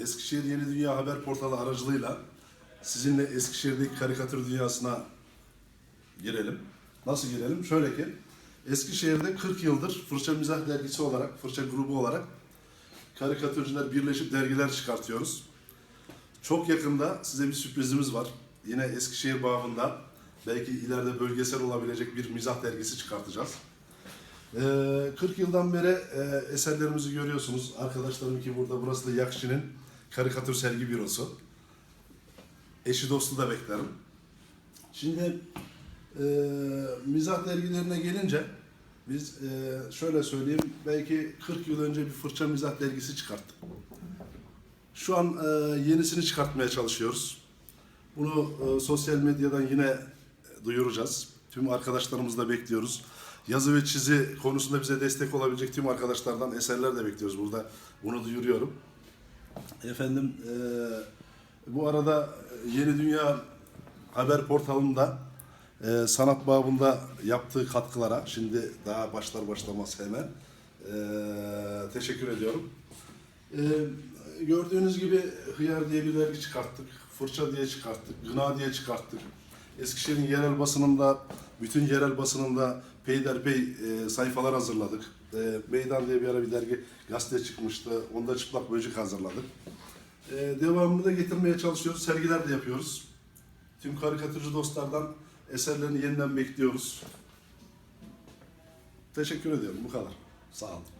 Eskişehir Yeni Dünya Haber Portalı aracılığıyla sizinle Eskişehir'deki karikatür dünyasına girelim. Nasıl girelim? Şöyle ki, Eskişehir'de 40 yıldır Fırça Mizah Dergisi olarak, Fırça grubu olarak karikatürcüler birleşip dergiler çıkartıyoruz. Çok yakında size bir sürprizimiz var. Yine Eskişehir bağında belki ileride bölgesel olabilecek bir mizah dergisi çıkartacağız. Ee, 40 yıldan beri e, eserlerimizi görüyorsunuz. Arkadaşlarım ki burada burası da Yakşi'nin karikatür sergi bürosu. Eşi dostu da beklerim. Şimdi e, mizah dergilerine gelince biz e, şöyle söyleyeyim belki 40 yıl önce bir fırça mizah dergisi çıkarttık. Şu an e, yenisini çıkartmaya çalışıyoruz. Bunu e, sosyal medyadan yine duyuracağız. Tüm arkadaşlarımızı da bekliyoruz. Yazı ve çizi konusunda bize destek olabilecek tüm arkadaşlardan eserler de bekliyoruz burada. Bunu duyuruyorum. Efendim e, bu arada Yeni Dünya Haber Portalı'nda e, sanat babında yaptığı katkılara şimdi daha başlar başlamaz hemen e, teşekkür ediyorum. E, gördüğünüz gibi Hıyar diye bir dergi çıkarttık. Fırça diye çıkarttık. Gına diye çıkarttık. Eskişehir'in yerel basınında, bütün yerel basınında peyderpey e, sayfalar hazırladık. E, Meydan diye bir ara bir dergi gazete çıkmıştı. Onda çıplak böcek hazırladık. E, devamını da getirmeye çalışıyoruz. Sergiler de yapıyoruz. Tüm karikatürcü dostlardan eserlerini yeniden bekliyoruz. Teşekkür ediyorum. Bu kadar. Sağ olun.